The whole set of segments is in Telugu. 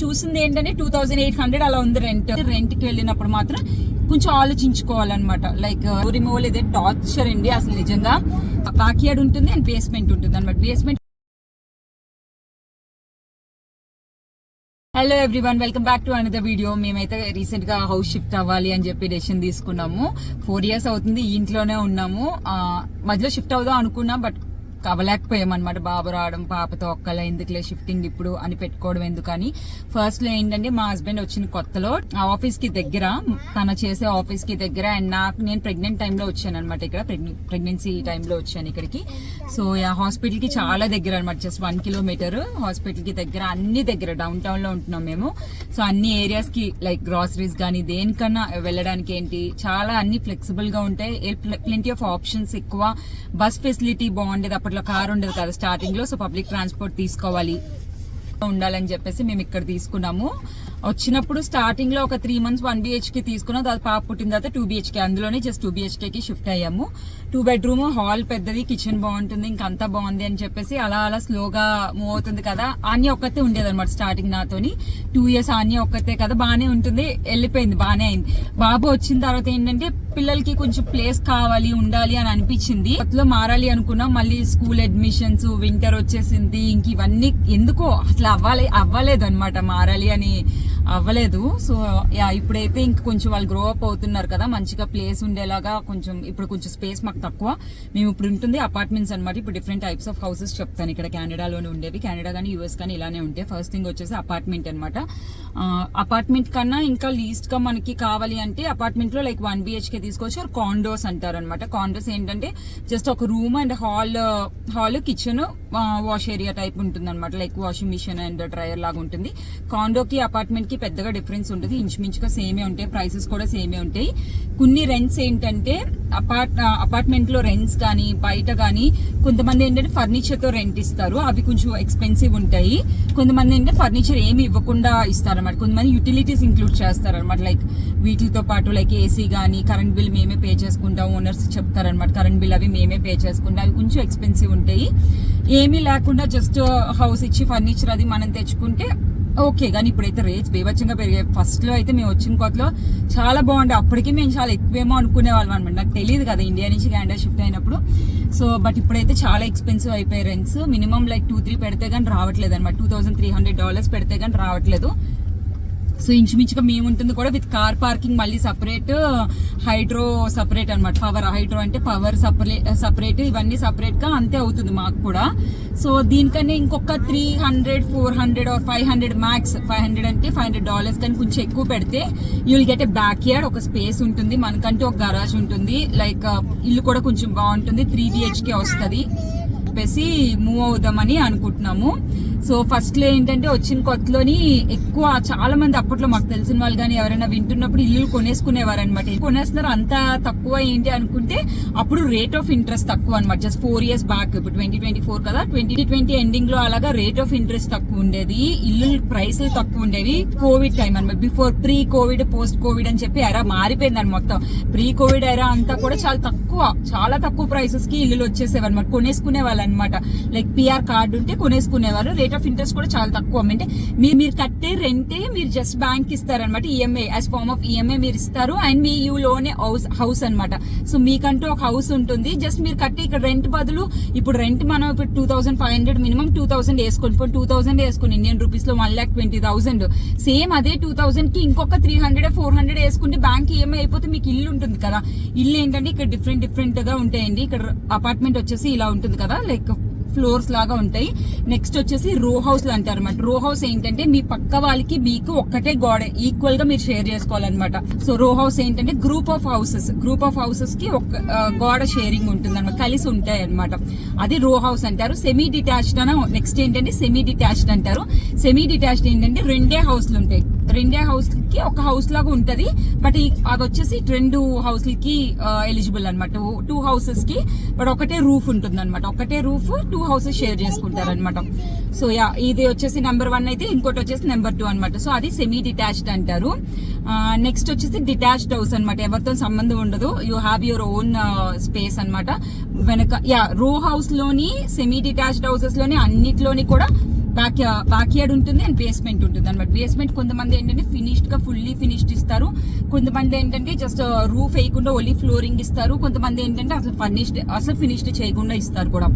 చూసింది ఏంటంటే టూ థౌసండ్ ఎయిట్ హండ్రెడ్ అలా ఉంది రెంట్. రెంట్కి వెళ్ళినప్పుడు మాత్రం కొంచెం ఆలోచించుకోవాలన్నమాట. లైక్ రిమూవల్ ఇదే టార్చర్ అండి అసలు నిజంగా. బ్యాక్ ఉంటుంది అండ్ బేస్మెంట్ ఉంటుంది అనమాట basement hello everyone welcome back to another video మేమైతే రీసెంట్గా హౌస్ షిఫ్ట్ అవ్వాలి అని చెప్పి డెసిషన్ తీసుకున్నాము. ఫోర్ ఇయర్స్ అవుతుంది ఈ ఇంట్లోనే ఉన్నాము. మధ్యలో షిఫ్ట్ అవుదాం అనుకున్నాం బట్ అవ్వలేకపోయామన్నమాట బాబు రావడం పాపతో ఒక్కల ఎందుకులే షిఫ్టింగ్ ఇప్పుడు అని పెట్టుకోవడం ఎందుకని. ఫస్ట్లో ఏంటంటే మా హస్బెండ్ వచ్చిన కొత్తలో ఆ ఆఫీస్కి దగ్గర తన చేసే ఆఫీస్కి దగ్గర అండ్ నాకు నేను ప్రెగ్నెంట్ టైంలో వచ్చాను అనమాట ఇక్కడ. ప్రెగ్నెన్సీ టైంలో వచ్చాను ఇక్కడికి. సో ఆ హాస్పిటల్కి చాలా దగ్గర అనమాట జస్ట్ వన్ కిలోమీటర్ హాస్పిటల్కి దగ్గర అన్ని దగ్గర. డౌన్ టౌన్లో ఉంటున్నాం మేము. సో అన్ని ఏరియాస్కి లైక్ గ్రాసరీస్ కానీ దేనికన్నా వెళ్ళడానికి ఏంటి? చాలా అన్ని ఫ్లెక్సిబుల్గా ఉంటాయి. ప్లెంటీ ఆఫ్ ఆప్షన్స్ ఎక్కువ. బస్ ఫెసిలిటీ బాగుండేది అప్పట్లో కార్ ఉండదు కదా. స్టార్టింగ్లో సో పబ్లిక్ ట్రాన్స్పోర్ట్ తీసుకోవాలి. ఉండాలని చెప్పేసి మేము ఇక్కడ తీసుకున్నాము. వచ్చినప్పుడు స్టార్టింగ్లో ఒక త్రీ మంత్స్ వన్ బిహెచ్కే తీసుకున్నాం. తర్వాత పాప పుట్టిన తర్వాత టూ బిహెచ్కే అందులోనే జస్ట్ టూ బిహెచ్కేకి షిఫ్ట్ అయ్యాము. టూ బెడ్రూమ్ హాల్ పెద్దది కిచెన్ బాగుంటుంది ఇంకంతా బాగుంది అని చెప్పేసి అలా అలా స్లోగా మూవ్ అవుతుంది కదా. ఆన్య ఒక్కతే ఉండేది అనమాట స్టార్టింగ్ నాతోని. టూ ఇయర్స్ ఆన్య ఒక్కతే కదా బాగానే ఉంటుంది. వెళ్ళిపోయింది బాగానే అయింది. బాబు వచ్చిన తర్వాత ఏంటంటే పిల్లలకి కొంచెం ప్లేస్ కావాలి ఉండాలి అని అనిపించింది. కొత్తలో మారాలి అనుకున్నాం. మళ్ళీ స్కూల్ అడ్మిషన్స్ వింటర్ వచ్చేసింది. ఇంక ఇవన్నీ ఎందుకో అసలు అవ్వాలి అవ్వలేదు అనమాట మారాలి అని అవ్వలేదు. సో యా ఇప్పుడైతే ఇంక కొంచెం వాళ్ళు గ్రో అప్ అవుతున్నారు కదా మంచిగా ప్లేస్ ఉండేలాగా కొంచెం ఇప్పుడు కొంచెం స్పేస్ మాకు తక్కువ. మేము ఇప్పుడు ఉంటుంది అపార్ట్మెంట్స్ అనమాట ఇప్పుడు డిఫరెంట్ టైప్స్ ఆఫ్ హౌసెస్ చెప్తాను. ఇక్కడ కెనడాలోనే ఉండేవి. కెనడా కానీ యూఎస్ కానీ ఇలానే ఉంటాయి ఫస్ట్ థింగ్ వచ్చేసి అపార్ట్మెంట్ అనమాట అపార్ట్మెంట్ కన్నా ఇంకా లీస్ట్గా మనకి కావాలి అంటే అపార్ట్మెంట్లో లైక్ వన్ బిహెచ్కే తీసుకోవచ్చు ఆర్ కాండోస్ అంటారు అనమాట కాండోస్ ఏంటంటే జస్ట్ ఒక room and hall hall kitchen wash area type ఉంటుంది అనమాట like washing machine and dryer లాగా ఉంటుంది. కాండోకి అపార్ట్మెంట్కి పెద్దగా డిఫరెన్స్ ఉంటుంది ఇంచుమించుగా సేమే ఉంటాయి. ప్రైసెస్ కూడా సేమే ఉంటాయి. కొన్ని రెంట్స్ ఏంటంటే అపార్ట్ అపార్ట్మెంట్లో రెంట్స్ కానీ బయట కానీ కొంతమంది ఏంటంటే ఫర్నిచర్తో రెంట్ ఇస్తారు. అవి కొంచెం ఎక్స్పెన్సివ్ ఉంటాయి. కొంతమంది ఏంటంటే ఫర్నిచర్ ఏమి ఇవ్వకుండా ఇస్తారనమాట కొంతమంది యూటిలిటీస్ ఇంక్లూడ్ చేస్తారనమాట లైక్ వీటితో పాటు లైక్ ఏసీ కానీ కరెంట్ బిల్ మేమే పే చేసుకుంటాం. ఓనర్స్ చెప్తారనమాట కరెంట్ బిల్ అవి మేమే పే చేసుకుంటాం. అవి కొంచెం ఎక్స్పెన్సివ్ ఉంటాయి. ఏమీ లేకుండా జస్ట్ హౌస్ ఇచ్చి ఫర్నిచర్ అది మనం తెచ్చుకుంటే ఓకే కానీ ఇప్పుడైతే రేట్స్ బేబచ్చంగా పెరిగాయి. ఫస్ట్లో అయితే మేము వచ్చిన కొత్తలో చాలా బాగుండే. అప్పటికి మేము చాలా ఎక్కువేమో అనుకునే వాళ్ళం అనమాట నాకు తెలియదు కదా ఇండియా నుంచి కెనడా షిఫ్ట్ అయినప్పుడు. సో బట్ ఇప్పుడైతే చాలా ఎక్స్పెన్సివ్ అయిపోయాయి rents minimum like two three పెడితే కానీ రావట్లేదు అనమాట two thousand three hundred dollars పెడితే కానీ రావట్లేదు. సో ఇంచుమించుగా మేము ఉంటుంది కూడా విత్ కార్ పార్కింగ్ మళ్ళీ సపరేట్ హైడ్రో సపరేట్ అన్నమాట. పవర్ హైడ్రో అంటే పవర్ సపరేట్ సపరేట్ ఇవన్నీ సపరేట్గా అంతే అవుతుంది మాకు కూడా. సో దీనికన్నా ఇంకొక three hundred four hundred or five hundred max five hundred అంటే ఫైవ్ హండ్రెడ్ డాలర్స్ కానీ కొంచెం ఎక్కువ పెడితే you will get a backyard ఒక స్పేస్ ఉంటుంది. మనకంటే ఒక గరాజ్ ఉంటుంది. లైక్ ఇల్లు కూడా కొంచెం బాగుంటుంది. త్రీ బిహెచ్కే వస్తుంది. చెప్పేసి మూవ్ అవుదామని అనుకుంటున్నాము. సో ఫస్ట్లో ఏంటంటే వచ్చిన కొత్తలోని ఎక్కువ చాలా మంది అప్పట్లో మాకు తెలిసిన వాళ్ళు కానీ ఎవరైనా వింటున్నప్పుడు ఇల్లు కొనేసుకునేవారు అనమాట కొనేస్తున్నారు అంత తక్కువ ఏంటి అనుకుంటే అప్పుడు రేట్ ఆఫ్ ఇంట్రెస్ట్ తక్కువ అనమాట జస్ట్ ఫోర్ ఇయర్స్ బ్యాక్ ఇప్పుడు ట్వంటీ ట్వంటీ ఫోర్ కదా ట్వంటీ ట్వంటీ ఎండింగ్లో అలాగా రేట్ ఆఫ్ ఇంట్రెస్ట్ తక్కువ ఉండేది ఇల్లు ప్రైస్లు తక్కువ ఉండేవి. కోవిడ్ టైం అనమాట before pre COVID post COVID అని చెప్పి ఎరా మారిపోయింది మొత్తం. ప్రీ కోవిడ్ ఎరా అంతా కూడా చాలా తక్కువ చాలా తక్కువ ప్రైసెస్కి ఇల్లులు వచ్చేసేవి అనమాట కొనేసుకునే వాళ్ళు అనమాట లైక్ పిఆర్ కార్డు ఉంటే కొనేసుకునేవారు రేట్ ఆఫ్ ఇంట్రెస్ట్ కూడా చాలా తక్కువ. అంటే మీరు మీరు కట్టే రెంటే మీరు జస్ట్ బ్యాంక్ ఇస్తారనమాట EMI as form of EMI మీరు ఇస్తారు. అండ్ మీ యూ లోనే హౌస్ హౌస్ అనమాట. సో మీకంటూ ఒక హౌస్ ఉంటుంది. జస్ట్ మీరు కట్టే ఇక్కడ రెంట్ బదులు ఇప్పుడు రెంట్ మనం ఇప్పుడు two thousand five hundred minimum two thousand వేసుకోండి. ఇప్పుడు టూ థౌసండ్ వేసుకోండి. ఇండియన్ రూపీస్లో one lakh twenty thousand same అదే టూ థౌసండ్కి ఇంకొక త్రీ హండ్రెడ్ ఫోర్ హండ్రెడ్ వేసుకుంటే బ్యాంక్ ఈఎంఐ అయిపోతే మీకు ఇల్లు ఉంటుంది కదా. ఇల్లు ఏంటంటే ఇక్కడ డిఫరెంట్ డిఫరెంట్గా ఉంటాయండి. ఇక్కడ అపార్ట్మెంట్ వచ్చేసి ఇలా ఉంటుంది కదా. లైక్ ఫ్లోర్స్ లాగా ఉంటాయి. నెక్స్ట్ వచ్చేసి రో హౌస్ అంటారు అనమాట రో హౌస్ ఏంటంటే మీ పక్క వాళ్ళకి మీకు ఒక్కటే గోడ ఈక్వల్గా మీరు షేర్ చేసుకోవాలన్నమాట. సో రో హౌస్ ఏంటంటే group of houses group of హౌసెస్కి ఒక గోడ షేరింగ్ ఉంటుంది అనమాట కలిసి ఉంటాయి అనమాట అది రో హౌస్ అంటారు. సెమీ డిటాచ్డ్ అని నెక్స్ట్ ఏంటంటే సెమీ డిటాచ్డ్ అంటారు. సెమీ డిటాచ్డ్ ఏంటంటే రెండే హౌస్లు ఉంటాయి. రెండే హౌస్కి ఒక హౌస్ లాగా ఉంటది. బట్ ఈ- అది వచ్చేసి రెండు హౌస్కి ఎలిజిబుల్ అనమాట టూ హౌసెస్కి బట్ ఒకటే రూఫ్ ఉంటుంది అనమాట ఒకటే రూఫ్ టూ హౌసెస్ షేర్ చేసుకుంటారు అనమాట సో యా ఇది వచ్చేసి నెంబర్ వన్ అయితే ఇంకోటి వచ్చేసి నెంబర్ టూ అనమాట సో అది సెమీ డిటాచ్డ్ అంటారు నెక్స్ట్ వచ్చేసి డిటాచ్డ్ హౌస్ అనమాట ఎవరితో సంబంధం ఉండదు. You have your own space అన్నమాట. వెనక యా రో హౌస్లోని సెమీ డిటాచ్డ్ హౌసెస్లోని అన్నిట్లోని కూడా బ్యాక్ బ్యాక్ యార్డ్ ఉంటుంది అండ్ బేస్మెంట్ ఉంటుంది అనమాట బేస్మెంట్ కొంతమంది ఏంటంటే ఫినిష్డ్గా ఫుల్లీ ఫినిష్డ్ ఇస్తారు. కొంతమంది ఏంటంటే జస్ట్ రూఫ్ uh, వేయకుండా ఓన్లీ ఫ్లోరింగ్ ఇస్తారు. కొంతమంది ఏంటంటే అసలు ఫర్నిష్డ్ అసలు ఫినిష్డ్ చేయకుండా ఇస్తారు కూడా.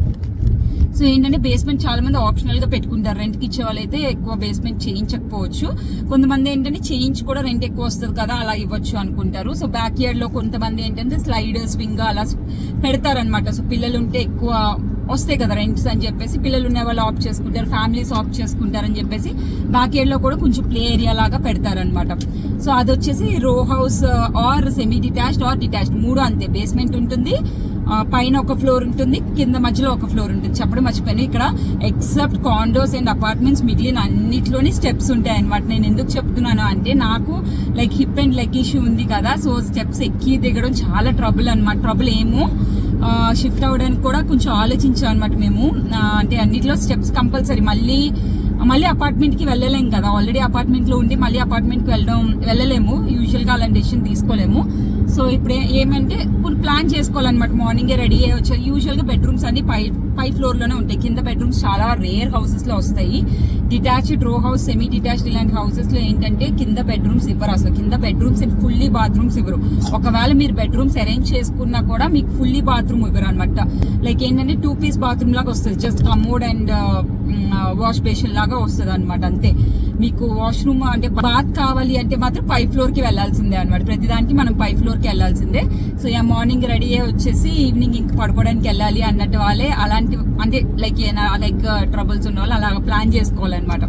సో ఏంటంటే బేస్మెంట్ చాలా మంది ఆప్షనల్గా పెట్టుకుంటారు. రెంట్కి ఇచ్చే వాళ్ళైతే ఎక్కువ బేస్మెంట్ చేయించకపోవచ్చు. కొంతమంది ఏంటంటే చేయించి కూడా రెంట్ ఎక్కువ వస్తుంది కదా అలా ఇవ్వచ్చు అనుకుంటారు. సో బ్యాక్ యార్డ్లో కొంతమంది ఏంటంటే స్లైడర్ స్వింగ్ అలా పెడతారనమాట సో పిల్లలు ఉంటే ఎక్కువ వస్తాయి కదా రెంట్స్ అని చెప్పేసి. పిల్లలు ఉన్న వాళ్ళు ఆప్ చేసుకుంటారు ఫ్యామిలీస్ ఆప్ చేసుకుంటారని చెప్పేసి. బ్యాక్ యార్డ్ కూడా కొంచెం ప్లే ఏరియా లాగా పెడతారనమాట సో అది వచ్చేసి row house or semi detached or detached మూడు అంతే. బేస్మెంట్ ఉంటుంది uh, పైన ఒక ఫ్లోర్ ఉంటుంది కింద మధ్యలో ఒక ఫ్లోర్ ఉంటుంది. చెప్పడం మర్చిపోయాను. ఇక్కడ ఎక్సెప్ట్ కాండోస్ అండ్ అపార్ట్మెంట్స్ మిగిలిన అన్నిట్లోని స్టెప్స్ ఉంటాయి అనమాట నేను ఎందుకు చెప్తున్నాను అంటే నాకు like hip and leg issue ఉంది కదా. సో స్టెప్స్ ఎక్కి దిగడం చాలా ట్రబుల్ అనమాట ట్రబుల్ ఏమో? షిఫ్ట్ అవ్వడానికి కూడా కొంచెం ఆలోచించాం అనమాట మేము. అంటే అన్నిట్లో స్టెప్స్ కంపల్సరీ మళ్ళీ మళ్ళీ అపార్ట్మెంట్కి వెళ్ళలేం కదా. ఆల్రెడీ అపార్ట్మెంట్లో ఉండి మళ్ళీ అపార్ట్మెంట్కి వెళ్ళడం వెళ్ళలేము. యూజువల్గా అలాంటి డెసిషన్ తీసుకోలేము. సో ఇప్పుడు ఏమంటే ఇప్పుడు ప్లాన్ చేసుకోవాలన్నమాట. మార్నింగే రెడీ అయ్యి వచ్చారు యూజువల్గా బెడ్రూమ్స్ అన్ని పై పై ఫ్లోర్లోనే ఉంటాయి. కింద బెడ్రూమ్స్ చాలా రేర్ హౌసెస్లో వస్తాయి. డిటాచ్డ్ రో హౌస్ సెమీ డిటాచ్డ్ ఇలాంటి హౌసెస్లో ఏంటంటే కింద బెడ్రూమ్స్ ఇవ్వరు అసలు. కింద బెడ్రూమ్స్ అండ్ ఫుల్లీ బాత్రూమ్స్ ఇవ్వరు. ఒకవేళ మీరు బెడ్రూమ్స్ అరేంజ్ చేసుకున్నా కూడా మీకు ఫుల్లీ బాత్రూమ్ ఇవ్వరు అనమాట లైక్ ఏంటంటే టూ పీస్ బాత్రూమ్ లాగా వస్తుంది. Just commode and wash basin లాగా వస్తుంది అనమాట అంతే. మీకు వాష్రూమ్ అంటే బాత్ కావాలి అంటే మాత్రం పై ఫ్లోర్కి వెళ్ళాల్సిందే అనమాట ప్రతిదానికి మనం పై ఫ్లోర్కి వెళ్ళాల్సిందే సో యా మార్నింగ్ రెడీ అయ్యి వచ్చేసి ఈవినింగ్ ఇంక పడుకోవడానికి వెళ్ళాలి అన్నట్టు వాళ్ళే అలాంటి అంటే లైక్ లైక్ ట్రబుల్స్ ఉన్న వాళ్ళు అలా ప్లాన్ చేసుకోవాలన్నమాట.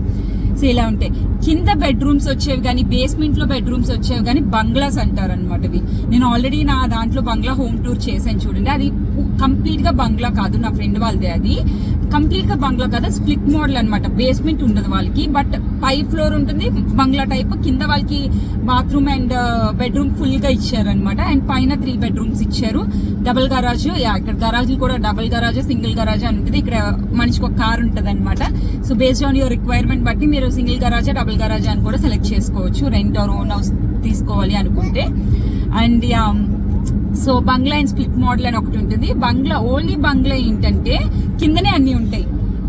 సో ఇలా ఉంటాయి. కింద బెడ్రూమ్స్ వచ్చేవి కానీ బేస్మెంట్లో బెడ్రూమ్స్ వచ్చేవి కానీ బంగ్లాస్ అంటారు అనమాట ఇవి నేను ఆల్రెడీ నా దాంట్లో బంగ్లా హోమ్ టూర్ చేశాను చూడండి. అది కంప్లీట్గా బంగ్లా కాదు నా ఫ్రెండ్ వాళ్ళదే అది. కంప్లీట్గా బంగ్లా కాదు స్ప్లిట్ మోడల్ అనమాట బేస్మెంట్ ఉండదు వాళ్ళకి బట్ పై ఫ్లోర్ ఉంటుంది బంగ్లా టైప్ కింద వాళ్ళకి బాత్రూమ్ అండ్ బెడ్రూమ్ ఫుల్గా ఇచ్చారనమాట అండ్ పైన త్రీ బెడ్రూమ్స్ ఇచ్చారు. డబుల్ గరాజ్ యా ఇక్కడ గరాజ్లు కూడా డబుల్ గరాజ్ సింగిల్ గరాజ్ అని ఉంటుంది. ఇక్కడ మనిషికి ఒక కార్ ఉంటుంది అనమాట so based on your requirement బట్టి మీరు సింగిల్ గరాజ్ డబుల్ గరాజ్ అని కూడా సెలెక్ట్ చేసుకోవచ్చు. రెంట్ ఆర్ ఓన్ హౌస్ తీసుకోవాలి అనుకుంటే. And yeah so bungalow and split model అని ఒకటి ఉంటుంది. బంగ్లా ఓన్లీ బంగ్లా ఏంటంటే కిందనే అన్నీ ఉంటాయి.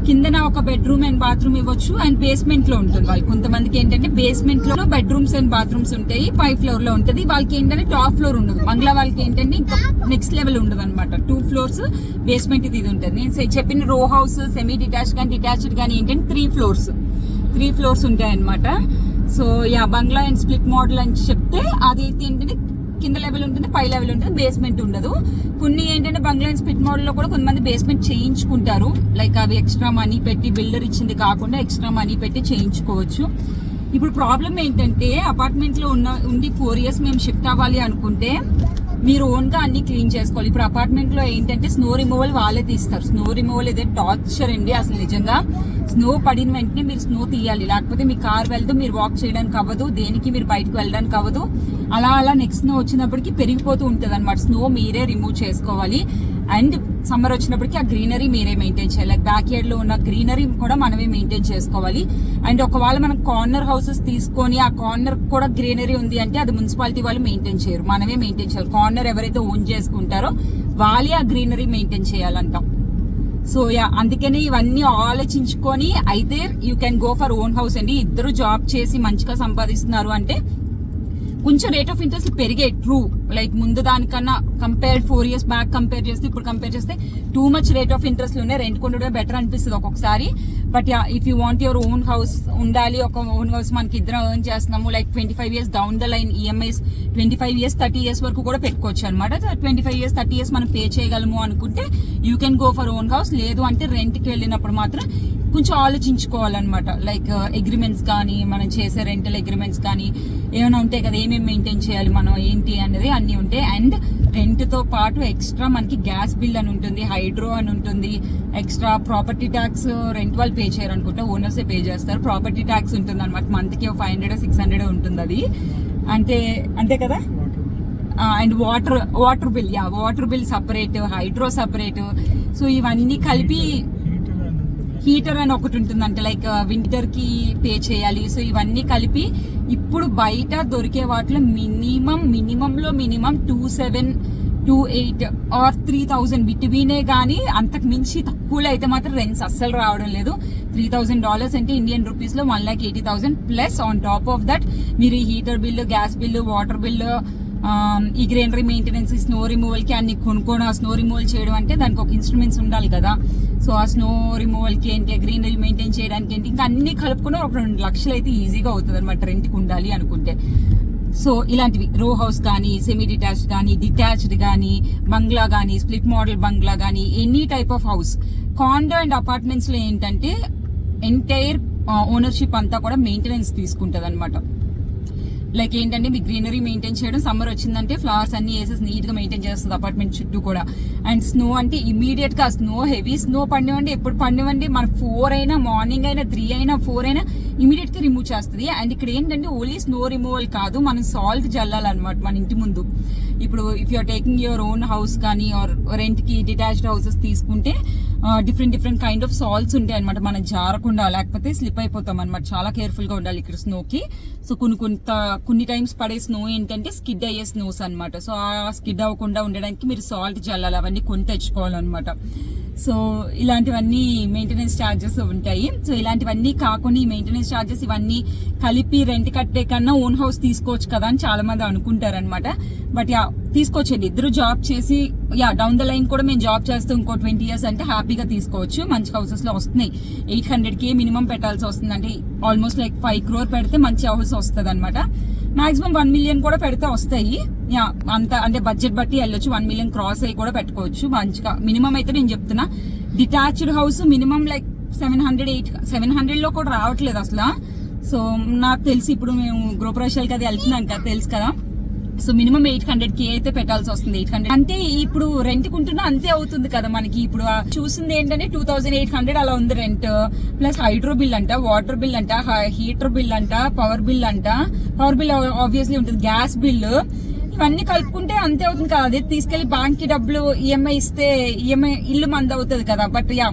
కిందన ఒక బెడ్రూమ్ అండ్ బాత్రూమ్ ఇవ్వచ్చు అండ్ బేస్మెంట్లో ఉంటుంది. వాళ్ళు కొంతమందికి ఏంటంటే బేస్మెంట్లో బెడ్రూమ్స్ అండ్ బాత్రూమ్స్ ఉంటాయి. పై ఫ్లోర్లో ఉంటుంది. వాళ్ళకి ఏంటంటే టాప్ ఫ్లోర్ ఉండదు. బంగ్లా వాళ్ళకి ఏంటంటే ఇంకా నెక్స్ట్ లెవెల్ ఉండదు అనమాట టూ ఫ్లోర్స్ బేస్మెంట్ ఇది ఉంటుంది. నేను చెప్పిన రో హౌస్ సెమీ డిటాచ్డ్ కానీ డిటాచ్డ్ కానీ ఏంటంటే త్రీ ఫ్లోర్స్ త్రీ ఫ్లోర్స్ ఉంటాయి అనమాట so yeah bungalow and split model అని చెప్తే అది ఏంటంటే కింద లెవెల్ ఉంటుంది పై లెవెల్ ఉంటుంది బేస్మెంట్ ఉండదు. కొన్ని ఏంటంటే బంగ్లా అండ్ మోడల్లో కూడా కొంతమంది బేస్మెంట్ చేయించుకుంటారు. లైక్ అవి ఎక్స్ట్రా మనీ పెట్టి బిల్డర్ ఇచ్చింది కాకుండా ఎక్స్ట్రా మనీ పెట్టి చేయించుకోవచ్చు. ఇప్పుడు ప్రాబ్లం ఏంటంటే అపార్ట్మెంట్లో ఉన్న ఉండి ఫోర్ ఇయర్స్ మేము షిఫ్ట్ అవ్వాలి అనుకుంటే మీరు ఓన్గా అన్ని క్లీన్ చేసుకోవాలి. ఇప్పుడు అపార్ట్మెంట్లో ఏంటంటే స్నో రిమూవల్ వాళ్ళే తీస్తారు. స్నో రిమూవల్ ఇదే టార్చర్ అండి అసలు నిజంగా. స్నో పడిన వెంటనే మీరు స్నో తీయాలి. లేకపోతే మీ కార్ వెళ్తూ మీరు వాక్ చేయడానికి అవ్వదు. దేనికి మీరు బయటకు వెళ్ళడానికి అవ్వదు. అలా అలా నెక్స్ట్ స్నో వచ్చినప్పటికి పెరిగిపోతూ ఉంటుంది అనమాట స్నో మీరే రిమూవ్ చేసుకోవాలి. అండ్ సమ్మర్ వచ్చినప్పటికీ ఆ గ్రీనరీ మీరే మెయింటైన్ చేయాలి. లైక్ బ్యాక్ యార్డ్లో ఉన్న గ్రీనరీ కూడా మనమే మెయింటైన్ చేసుకోవాలి. అండ్ ఒకవేళ మనం కార్నర్ హౌసెస్ తీసుకొని ఆ కార్నర్ కూడా గ్రీనరీ ఉంది అంటే అది మున్సిపాలిటీ వాళ్ళు మెయింటైన్ చేయరు. మనమే మెయింటైన్ చేయాలి. కార్నర్ ఎవరైతే ఓన్ చేసుకుంటారో వాళ్ళే ఆ గ్రీనరీ మెయింటైన్ చేయాలంటాం. సో యా అందుకనే ఇవన్నీ ఆలోచించుకొని అయితే you can go for own house అండి. ఇద్దరు జాబ్ చేసి మంచిగా సంపాదిస్తున్నారు అంటే కొంచెం రేట్ ఆఫ్ ఇంట్రెస్ట్ పెరిగే ట్రూ లైక్ ముందు దానికన్నా compare four years back compare చేస్తే ఇప్పుడు కంపేర్ చేస్తే too much rate of interest ఉన్నాయి. రెంట్ కొండడమే బెటర్ అనిపిస్తుంది ఒక్కొక్కసారి. But yeah if you want your own house ఉండాలి ఒక ఓన్ హౌస్ మనకి ఇద్దరం ఎర్న్ చేస్తున్నాము like twenty five years down the line EMIs twenty five years thirty years వరకు కూడా పెట్టుకోవచ్చు అనమాట twenty five years thirty years మనం పే చేయగలము అనుకుంటే you can go for own house లేదు అంటే రెంట్కి కి వెళ్ళినప్పుడు మాత్రం కొంచెం ఆలోచించుకోవాలన్నమాట. లైక్ అగ్రిమెంట్స్ uh, కానీ మనం చేసే రెంటల్ అగ్రిమెంట్స్ కానీ ఏమైనా ఉంటాయి కదా ఏమేమి మెయింటైన్ చేయాలి మనం ఏంటి అనేది అన్నీ ఉంటాయి. అండ్ రెంట్తో పాటు ఎక్స్ట్రా మనకి గ్యాస్ బిల్ అని ఉంటుంది హైడ్రో అని ఉంటుంది ఎక్స్ట్రా ప్రాపర్టీ ట్యాక్స్ రెంట్ వాళ్ళు పే చేయరు అనుకుంటా. పే చేస్తారు. ప్రాపర్టీ ట్యాక్స్ ఉంటుంది అనమాట మంత్కి ఫైవ్ హండ్రెడ్ సిక్స్ హండ్రెడ్ ఉంటుంది అది. అంటే అంతే కదా? And water water bill yeah water bill separate hydro separate so ఇవన్నీ కలిపి హీటర్ అని ఒకటి ఉంటుంది లైక్ వింటర్ uh, కి పే చేయాలి. సో ఇవన్నీ కలిపి ఇప్పుడు బయట దొరికే వాటిలో మినిమం మినిమం లో minimum two seven two eight or three thousand బిట్వీనే కానీ అంతకు మించి తక్కువలో అయితే మాత్రం రెంట్స్ అస్సలు రావడం లేదు. త్రీ థౌసండ్ డాలర్స్ అంటే ఇండియన్ రూపీస్లో one lakh eighty thousand plus on top of that మీరు ఈ heater bill gas bill water bill ఈ గ్రీనరీ మెయింటెనెన్స్ స్నో రిమూవల్కి అన్ని కొనుక్కొని ఆ స్నో రిమూవల్ చేయడం అంటే దానికి ఒక ఇన్స్ట్రుమెంట్స్ ఉండాలి కదా. సో ఆ స్నో రిమూవల్కి ఏంటి గ్రీనరీ మెయింటైన్ చేయడానికి ఏంటి ఇంకా అన్ని కలుపుకుని ఒక రెండు లక్షలు అయితే ఈజీగా అవుతుంది అనమాట రెంట్కి ఉండాలి అనుకుంటే. సో ఇలాంటివి రో హౌస్ కానీ సెమీ డిటాచ్డ్ కానీ డిటాచ్డ్ కానీ బంగ్లా కానీ స్ప్లిట్ మోడల్ బంగ్లా కానీ any type of house condo and అపార్ట్మెంట్స్లో ఏంటంటే ఎంటైర్ ఓనర్షిప్ అంతా కూడా మెయింటెనెన్స్ తీసుకుంటుంది అనమాట లైక్ ఏంటంటే మీకు గ్రీనరీ మెయింటైన్ చేయడం సమ్మర్ వచ్చిందంటే ఫ్లవర్స్ అన్ని వేసేసి నీట్గా మెయింటైన్ చేస్తుంది అపార్ట్మెంట్ చుట్టూ కూడా. అండ్ స్నో అంటే ఇమీడియట్గా స్నో హెవీ స్నో పండివ్వండి ఎప్పుడు పండివ్వండి మన ఫోర్ అయినా మార్నింగ్ అయినా త్రీ అయినా ఫోర్ అయినా ఇమీడియట్గా రిమూవ్ చేస్తుంది. అండ్ ఇక్కడ ఏంటంటే ఓన్లీ స్నో రిమూవల్ కాదు మనం సాల్ట్ జల్లాలన్నమాట మన ఇంటి ముందు. ఇప్పుడు if you're taking your own house కానీ ఆర్ రెంట్కి డిటాచ్డ్ హౌసెస్ తీసుకుంటే different different kind of salts ఉంటాయి అనమాట మనం జారకుండా లేకపోతే స్లిప్ అయిపోతాం అనమాట చాలా కేర్ఫుల్గా ఉండాలి ఇక్కడ స్నోకి సో కొన్ని కొంత కొన్ని టైమ్స్ పడే స్నో ఏంటంటే స్కిడ్ అయ్యే స్నోస్ అనమాట సో ఆ స్కిడ్ అవ్వకుండా ఉండడానికి మీరు సాల్ట్ జల్లాలి. అవన్నీ కొని తెచ్చుకోవాలన్నమాట. సో ఇలాంటివన్నీ మెయింటెనెన్స్ ఛార్జెస్ ఉంటాయి. సో ఇలాంటివన్నీ కాకుండా ఈ మెయింటెనెన్స్ ఛార్జెస్ ఇవన్నీ కలిపి రెంట్ కట్టే కన్నా ఓన్ హౌస్ తీసుకోవచ్చు కదా అని చాలా మంది బట్ తీసుకోవచ్చండి. ఇద్దరు జాబ్ చేసి యా డౌన్ ద లైన్ కూడా మేము జాబ్ చేస్తూ ఇంకో ట్వంటీ ఇయర్స్ అంటే హ్యాపీగా తీసుకోవచ్చు. మంచి హౌసెస్లో వస్తున్నాయి. ఎయిట్ హండ్రెడ్ కే మినిమం పెట్టాల్సి వస్తుంది అంటే ఆల్మోస్ట్ లైక్ ఫైవ్ క్రోర్ పెడితే మంచి హౌస్ వస్తుంది అనమాట మాక్సిమం వన్ మిలియన్ కూడా పెడితే వస్తాయి. యా అంత అంటే బడ్జెట్ బట్టి వెళ్ళొచ్చు. వన్ మిలియన్ క్రాస్ అయ్యి కూడా పెట్టుకోవచ్చు. మంచిగా మినిమం అయితే నేను చెప్తున్నా. Detached house minimum like seven hundred eight seven హండ్రెడ్లో కూడా రావట్లేదు అసలు. సో నాకు తెలిసి ఇప్పుడు మేము గృహప్రవేశాలకి అది వెళ్తున్నాం కదా తెలుసు కదా. సో మినిమం ఎయిట్ హండ్రెడ్కి అయితే పెట్టాల్సి వస్తుంది ఎయిట్ హండ్రెడ్. అంటే ఇప్పుడు రెంట్ కుంటున్నా అంతే అవుతుంది కదా మనకి. ఇప్పుడు చూసింది ఏంటంటే టూ థౌసండ్ ఎయిట్ హండ్రెడ్ అలా ఉంది రెంట్ ప్లస్ హైడ్రో బిల్ అంట వాటర్ బిల్ అంట హీటర్ బిల్ అంట పవర్ బిల్ అంట. పవర్ బిల్ ఆబ్వియస్లీ ఉంటుంది గ్యాస్ బిల్ ఇవన్నీ కలుపుకుంటే అంతే అవుతుంది కదా. అదే తీసుకెళ్ళి బ్యాంక్కి డబ్బులు ఈఎంఐ ఇస్తే ఈఎంఐ ఇల్లు మంద అవుతుంది కదా. But yeah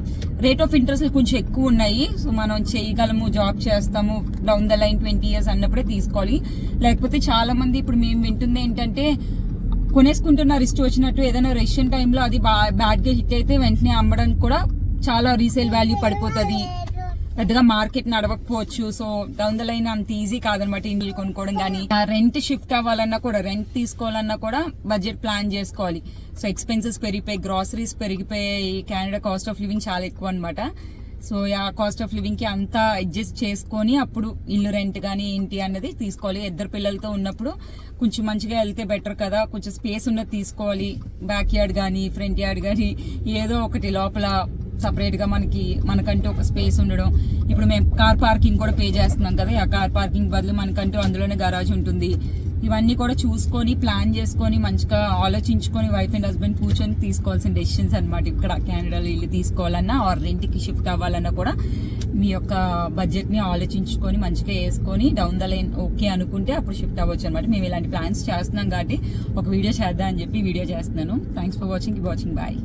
rate of interest కొంచెం ఎక్కువ ఉన్నాయి. సో మనం చేయగలము జాబ్ చేస్తాము down the line twenty years అన్నప్పుడే తీసుకోవాలి. లేకపోతే చాలా మంది ఇప్పుడు మేము వింటుంది ఏంటంటే కొనేసుకుంటున్నారు ఇష్టం వచ్చినట్టు ఏదైనా రెషన్ టైంలో అది బ్యాడ్గా హిట్ అయితే వెంటనే అమ్మడానికి కూడా చాలా రీసేల్ వాల్యూ పడిపోతుంది. పెద్దగా మార్కెట్ నడవకపోవచ్చు. సో డౌన్ ద లైన్ అంత ఈజీ కాదనమాట ఇండ్లు కొనుక్కోవడం కానీ. రెంట్ షిఫ్ట్ అవ్వాలన్నా కూడా రెంట్ తీసుకోవాలన్నా కూడా బడ్జెట్ ప్లాన్ చేసుకోవాలి. సో ఎక్స్పెన్సెస్ పెరిగిపోయి గ్రాసరీస్ పెరిగిపోయాయి కెనడా కాస్ట్ ఆఫ్ లివింగ్ చాలా ఎక్కువ అనమాట సో ఆ కాస్ట్ ఆఫ్ లివింగ్కి అంతా అడ్జస్ట్ చేసుకొని అప్పుడు ఇల్లు రెంట్ కానీ ఏంటి అన్నది తీసుకోవాలి. ఇద్దరు పిల్లలతో ఉన్నప్పుడు కొంచెం మంచిగా వెళ్తే బెటర్ కదా. కొంచెం స్పేస్ ఉన్నది తీసుకోవాలి. బ్యాక్ యార్డ్ కానీ ఫ్రంట్ యార్డ్ కానీ ఏదో ఒకటి లోపల సపరేట్గా మనకి మనకంటూ ఒక స్పేస్ ఉండడం. ఇప్పుడు మేము కార్ పార్కింగ్ కూడా పే చేస్తున్నాం కదా ఆ కార్ పార్కింగ్ బదులు మనకంటూ అందులోనే గరాజ్ ఉంటుంది. ఇవన్నీ కూడా చూసుకొని ప్లాన్ చేసుకొని మంచిగా ఆలోచించుకొని వైఫ్ అండ్ హస్బెండ్ కూర్చొని తీసుకోవాల్సిన డెసిషన్స్ అనమాట ఇక్కడ కెనడాలో ఇల్లు తీసుకోవాలన్నా ఆర్ రెంట్కి షిఫ్ట్ అవ్వాలన్నా కూడా మీ యొక్క బడ్జెట్ని ఆలోచించుకొని మంచిగా వేసుకొని డౌన్ ద లైన్ ఓకే అనుకుంటే అప్పుడు షిఫ్ట్ అవ్వచ్చు అనమాట మేము ఇలాంటి ప్లాన్స్ చేస్తున్నాం కాబట్టి ఒక వీడియో చేద్దాం అని చెప్పి వీడియో చేస్తున్నాను. Thanks for watching watching bye